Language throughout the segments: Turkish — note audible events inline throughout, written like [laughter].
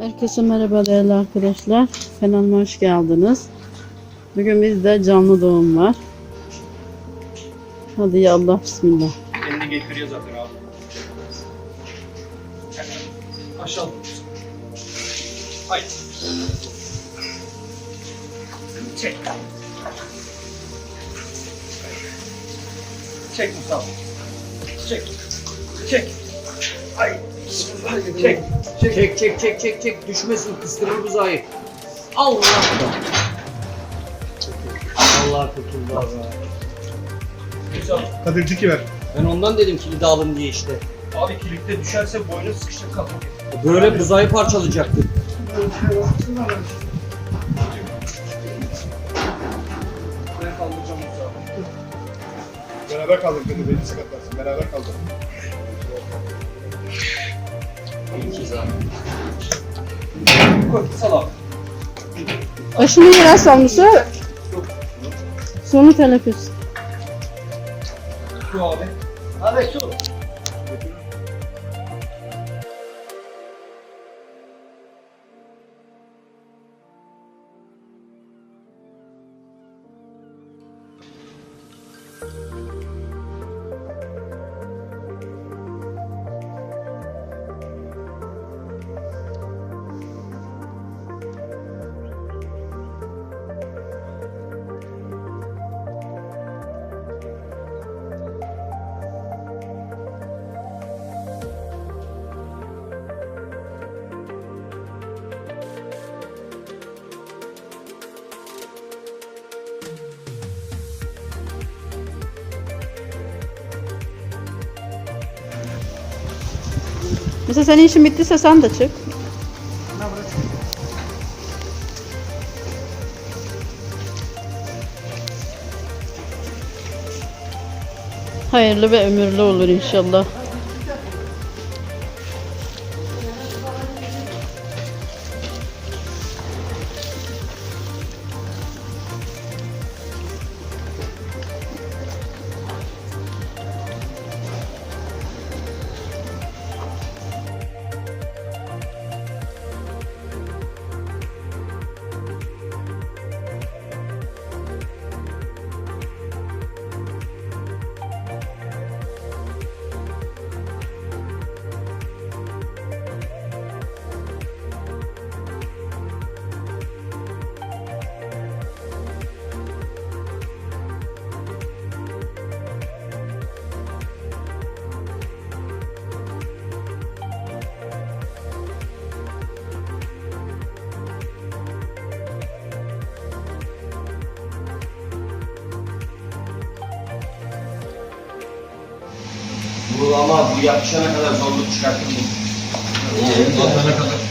Herkese merhaba değerli arkadaşlar. Kanalıma hoş geldiniz. Bugün bizde canlı doğum var. Hadi ya Allah bismillah. Kendi getiriyor zaten abi. Aşağı. Haydi. Çek. Çek Mustafa. Çek. Çek. Ay. Çek. Çek çek çek çek çek çek düşmesin kıstırır buzayı. Allah. Allah kurtuldu abi. Güzel. Kadir diki ver. Ben ondan dedim kilidi alın diye işte. Abi kilitte düşerse boynu sıkışacak kapı. Böyle buzayı parçalayacaktı. Ben kaldıracağım. Beraber kaldık dedi beni sakatlarsın. Beraber kaldık. Başını yere salmışsa sonu teneffüs. Su abi. Abi su. Mesela senin işin bittiyse sen de çık. Hayırlı ve ömürlü olur inşallah. Bu ama bu yapışana kadar zorluk çıkarttım bu. Batana kadar.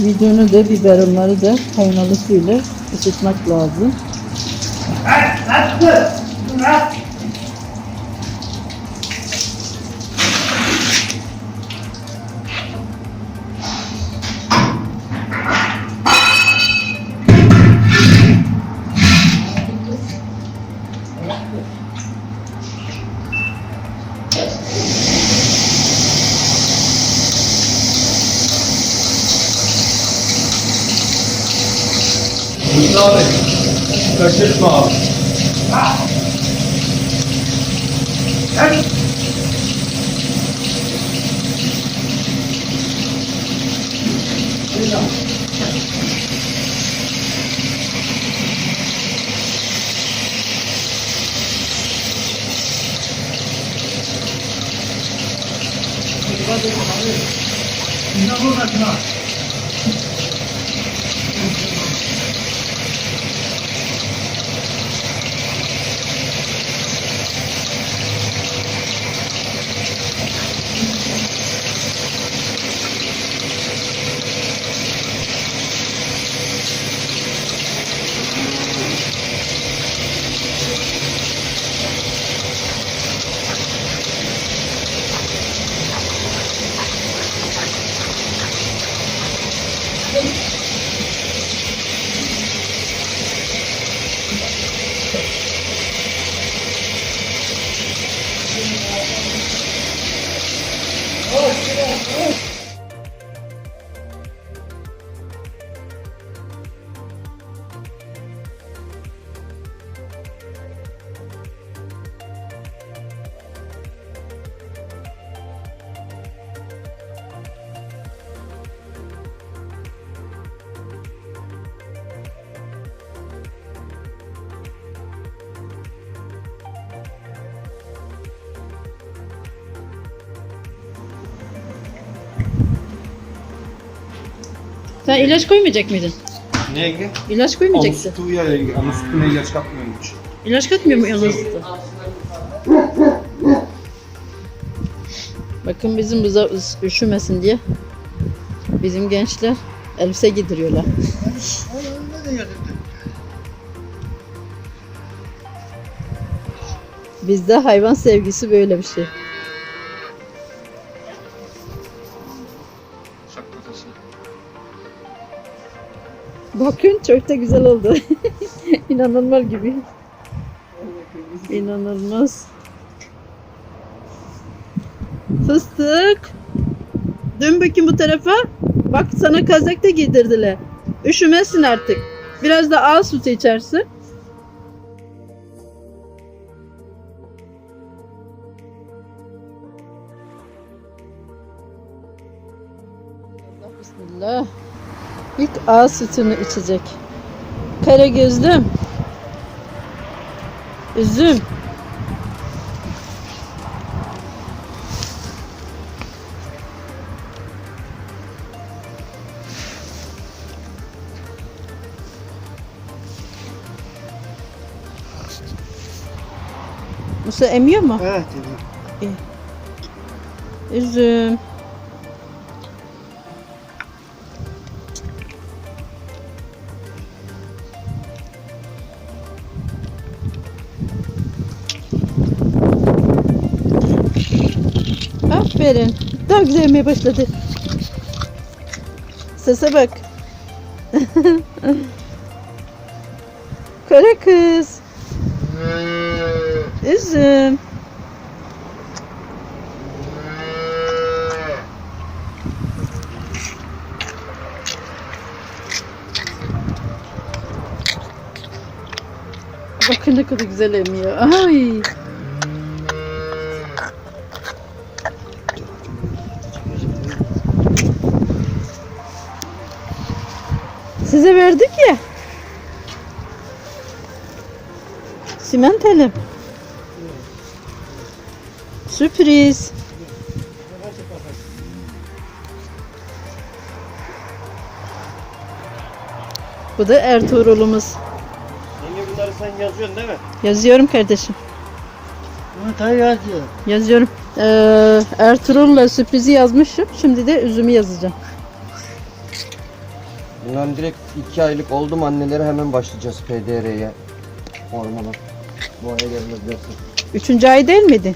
Videonu da biberonları da kaynalı suyla ısıtmak lazım. Mustafa Kaçırma abi. Oh. Sen ilaç koymayacak mıydın? Neye ilgili? İlaç koymayacaksın. sütüyle ilgili. Anus sütüne ilaç katmıyorum hiç. İlaç katmıyor mu yalnız? Bakın bizim buza üşümesin diye bizim gençler elbise giydiriyorlar. [laughs] Bizde hayvan sevgisi böyle bir şey. Bakın çok da güzel oldu. [laughs] İnanılmaz gibi. İnanılmaz. Fıstık. Dön bakayım bu tarafa. Bak sana kazak da giydirdiler. Üşümezsin artık. Biraz da ağ sütü içersin. Bismillah. İlk ağ sütünü içecek. Kara gözlüm. Üzüm. Musa emiyor mu? Evet. Üzüm. Aferin. Daha güzel yemeye başladı. Sese bak. [laughs] Kara kız. Üzüm. Bakın ne kadar güzel emiyor. Ay. Size verdik ya. Simentelim. Sürpriz. Bu da Ertuğrul'umuz. Yenge bunları sen yazıyorsun değil mi? Yazıyorum kardeşim. Bunu da yazıyor. Yazıyorum. Ee, Ertuğrul'la sürprizi yazmışım. Şimdi de üzümü yazacağım. Bunların direkt iki aylık oldu mu annelere hemen başlayacağız PDR'ye. Hormona. Bu aya gelmez dersin. Üçüncü ay değil miydi?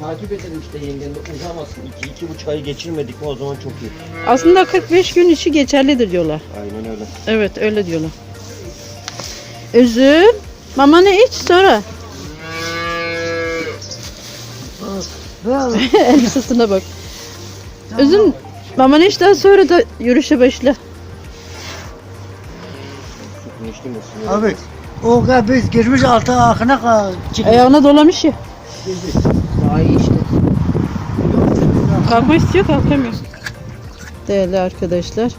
Takip edelim işte yengen de uzamasın. İki, iki buçuk ayı geçirmedik mi o zaman çok iyi. Aslında 45 gün işi geçerlidir diyorlar. Aynen öyle. Evet öyle diyorlar. Üzüm. Mamanı iç sonra. [laughs] Elbisesine bak. Üzüm. İç daha sonra da yürüyüşe başla. Abi o kadar biz girmiş altı akına kadar çıkmış. Ayağına dolamış ya. Daha iyi işte. Kalkmak istiyor kalkamıyor. Değerli arkadaşlar.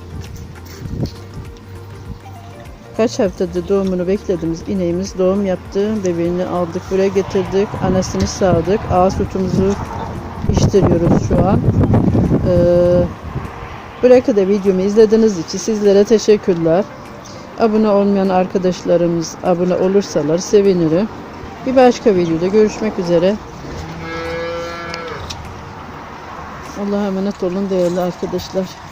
Kaç haftadır doğumunu beklediğimiz ineğimiz doğum yaptı. Bebeğini aldık buraya getirdik. Anasını sağdık. Ağ sütümüzü içtiriyoruz şu an. Ee, buraya kadar videomu izlediğiniz için sizlere teşekkürler. Abone olmayan arkadaşlarımız abone olursalar sevinirim. Bir başka videoda görüşmek üzere. Allah'a emanet olun değerli arkadaşlar.